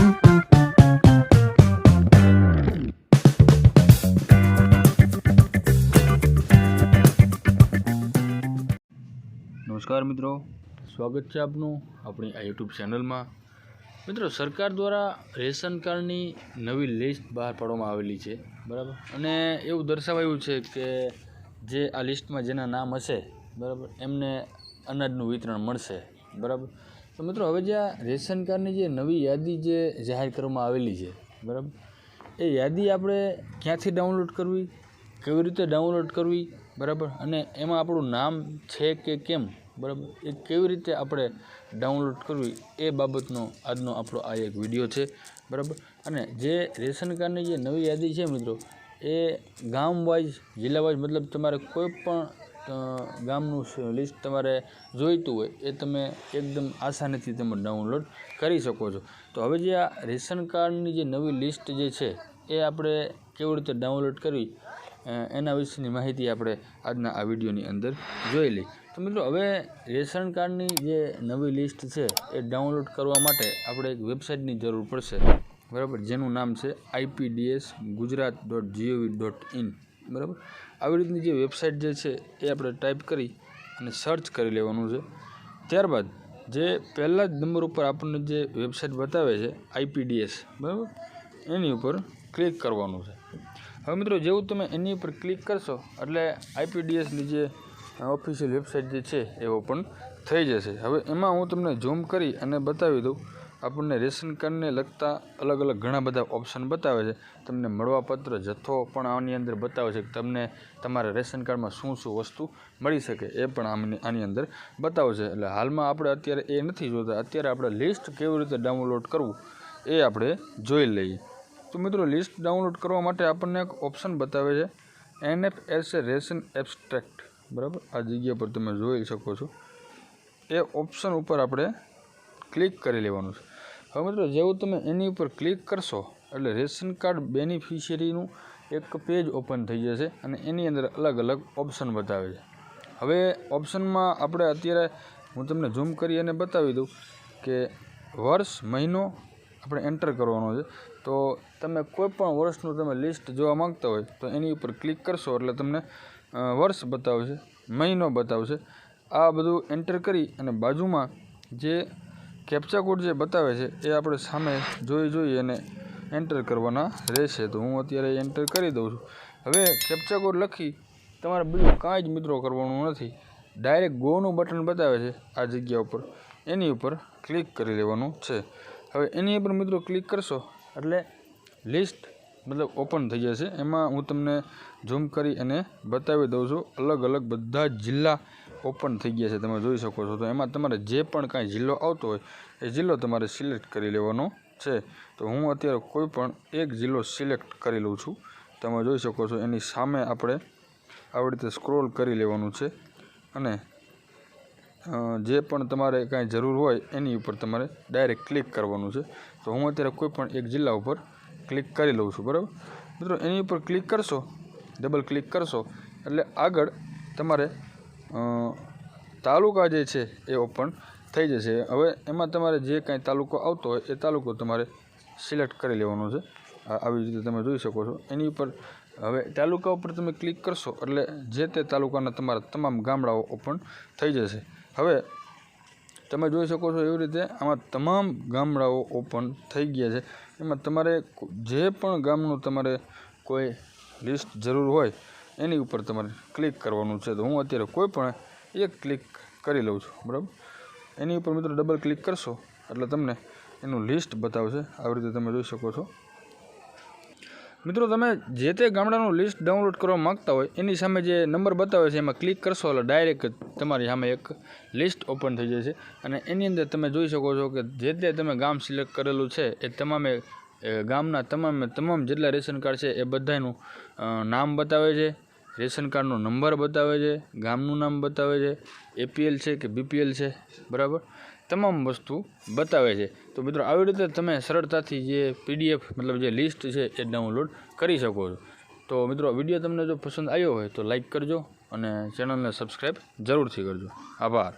નમસ્કાર મિત્રો. સ્વાગત છે આપનું આપણી આ યુટ્યુબ ચેનલમાં. મિત્રો, સરકાર દ્વારા રેશન કાર્ડની નવી લિસ્ટ બહાર પાડવામાં આવેલી છે, બરાબર? અને એવું દર્શાવાયું છે કે જે આ લિસ્ટમાં જેના નામ હશે, બરાબર, એમને અનાજનું વિતરણ મળશે, બરાબર? તો મિત્રો, હવે જે આ રેશન કાર્ડની જે નવી યાદી જે જાહેર કરવામાં આવેલી છે, બરાબર? એ યાદી આપણે ક્યાંથી ડાઉનલોડ કરવી? કેવી રીતે ડાઉનલોડ કરવી? બરાબર? અને એમાં આપણું નામ છે કે કેમ? બરાબર? એ કેવી રીતે આપણે ડાઉનલોડ કરવી? એ બાબતનો આજનો આપણો આ એક વીડિયો છે, બરાબર? અને જે રેશન કાર્ડની જે નવી યાદી છે મિત્રો, એ ગામ વાઇઝ જિલ્લા વાઇઝ મતલબ તમારે કોઈ પણ ગામનું લિસ્ટ તમારે જોઈતું હોય એ તમે એકદમ આસાનીથી તમે ડાઉનલોડ કરી શકો છો. તો હવે જે આ રેશન કાર્ડની જે નવી લિસ્ટ જે છે, એ આપણે કેવી રીતે ડાઉનલોડ કરવી એના વિશેની માહિતી આપણે આજના આ વિડીયોની અંદર જોઈ લઈ તો મિત્રો, હવે રેશન કાર્ડની જે નવી લિસ્ટ છે, એ ડાઉનલોડ કરવા માટે આપણે એક વેબસાઇટની જરૂર પડશે. બરાબર? જેનું નામ છે IPDS Gujarat dot GOV dot in બરાબર? આવી રીતની જે વેબસાઇટ જે છે એ આપણે ટાઈપ કરી અને સર્ચ કરી લેવાનું છે. ત્યારબાદ જે પહેલા જ નંબર ઉપર આપણને જે વેબસાઇટ બતાવે છે આઈપીડીએસ બરાબર? એની ઉપર ક્લિક કરવાનું છે. હવે મિત્રો, જેવું તમે એની ઉપર ક્લિક કરશો, એટલે આઈપીડીએસની જે ઓફિશિયલ વેબસાઇટ જે છે, એ ઓપન થઈ જશે. હવે એમાં હું તમને ઝૂમ કરી અને બતાવી દઉં આપણને રેશન કાર્ડને લગતા અલગ અલગ ઘણા બધા ઓપ્શન બતાવે છે. તમને મળવાપત્ર જથ્થો પણ આની અંદર બતાવે છે કે તમને તમારા રેશન કાર્ડમાં શું શું વસ્તુ મળી શકે એ પણ આમની આની અંદર બતાવે છે. એટલે હાલમાં આપણે અત્યારે એ નથી જોતા. અત્યારે આપણે લિસ્ટ કેવી રીતે ડાઉનલોડ કરવું એ આપણે જોઈ લઈએ. તો મિત્રો લિસ્ટ ડાઉનલોડ કરવા માટે આપણને એક ઓપ્શન બતાવે છે. NF S A ration abstract બરાબર? આ જગ્યા પર તમે જોઈ શકો છો. એ ઓપ્શન ઉપર આપણે ક્લિક કરી લેવાનું છે. હવે મિત્રો, જેવું તમે એની ઉપર ક્લિક કરશો, એટલે રેશન કાર્ડ બેનિફિશિયરીનું એક પેજ ઓપન થઈ જશે અને એની અંદર અલગ અલગ ઓપ્શન બતાવે છે. હવે ઓપ્શનમાં આપણે અત્યારે હું તમને ઝૂમ કરી અને બતાવી દઉં કે વર્ષ, મહિનો આપણે એન્ટર કરવાનો છે. તો તમે કોઈ પણ વર્ષનું તમે લિસ્ટ જોવા માંગતા હોય, તો એની ઉપર ક્લિક કરશો એટલે તમને વર્ષ બતાવશે, મહિનો બતાવશે. આ બધું એન્ટર કરી અને બાજુમાં જે કેપ્ચા કોડ જે બતાવે છે, એ આપણે સામે જોઈ જોઈ અને એન્ટર કરવાના રહેશે. તો હું અત્યારે એન્ટર કરી દઉં છું. હવે કેપ્ચા કોડ લખી તમારે બીજું કાંઈ જ મિત્રો કરવાનું નથી. ડાયરેક્ટ ગોનું બટન બતાવે છે આ જગ્યા ઉપર. એની ઉપર ક્લિક કરી લેવાનું છે. હવે એની ઉપર મિત્રો ક્લિક કરશો, એટલે લિસ્ટ મતલબ ઓપન થઈ જશે. એમાં હું તમને ઝૂમ કરી અને બતાવી દઉં છું. અલગ અલગ બધા જિલ્લા ઓપન થઈ ગયા છે, તમે જોઈ શકો છો. તો એમાં તમારે જે પણ કાંઈ જિલ્લો આવતો હોય, એ જિલ્લો તમારે સિલેક્ટ કરી લેવાનો છે. તો હું અત્યારે કોઈ પણ એક જિલ્લો સિલેક્ટ કરી લઉં છું. તમે જોઈ શકો છો, એની સામે આપણે આવી રીતે સ્ક્રોલ કરી લેવાનું છે. અને જે પણ તમારે કાંઈ જરૂર હોય, એની ઉપર તમારે ડાયરેક્ટ ક્લિક કરવાનું છે. તો હું અત્યારે કોઈ પણ એક જિલ્લા ઉપર ક્લિક કરી લઉં છું, બરાબર? મિત્રો, એની ઉપર ક્લિક કરશો, ડબલ ક્લિક કરશો, એટલે આગળ તમારે તાલુકા જે છે એ ઓપન થઈ જશે. હવે એમાં તમારે જે કાંઈ તાલુકો આવતો હોય એ તાલુકો તમારે સિલેક્ટ કરી લેવાનો છે. આવી રીતે તમે જોઈ શકો છો. એની ઉપર હવે તાલુકા ઉપર તમે ક્લિક કરશો એટલે જે તે તાલુકાના તમારા તમામ ગામડાઓ ઓપન થઈ જશે. હવે તમે જોઈ શકો છો એવી રીતે આમાં તમામ ગામડાઓ ઓપન થઈ ગયા છે. એમાં તમારે જે પણ ગામનું તમારે કોઈ લિસ્ટ જરૂર હોય એની ઉપર તમારે ક્લિક કરવાનું છે. તો હું અત્યારે કોઈ પણ એક ક્લિક કરી લઉં છું, બરાબર? એની ઉપર મિત્રો ડબલ ક્લિક કરશો, એટલે તમને એનું લિસ્ટ બતાવશે. આવી રીતે તમે જોઈ શકો છો. મિત્રો તમે જે તે ગામડાનું લિસ્ટ ડાઉનલોડ કરવા માગતા હોય, એની સામે જે નંબર બતાવે છે, એમાં ક્લિક કરશો, એટલે ડાયરેક્ટ તમારી સામે એક લિસ્ટ ઓપન થઈ જશે. અને એની અંદર તમે જોઈ શકો છો કે જે તે તમે ગામ સિલેક્ટ કરેલું છે, એ તમામે ગામના તમામે તમામ જેટલા રેશન કાર્ડ છે, એ બધાનું નામ બતાવે છે. રેશન કાર્ડનો નંબર બતાવે છે, ગામનું નામ બતાવે છે એપીએલ છે કે બીપીએલ છે, બરાબર? તમામ વસ્તુ બતાવે છે. તો મિત્રો, આવી રીતે તમે સરળતાથી જે પીડીએફ મતલબ જે લિસ્ટ છે એ ડાઉનલોડ કરી શકો છો. તો મિત્રો, વીડિયો તમને જો પસંદ આવ્યો હોય તો લાઇક કરજો અને ચેનલને સબસ્ક્રાઈબ જરૂરથી કરજો. આભાર.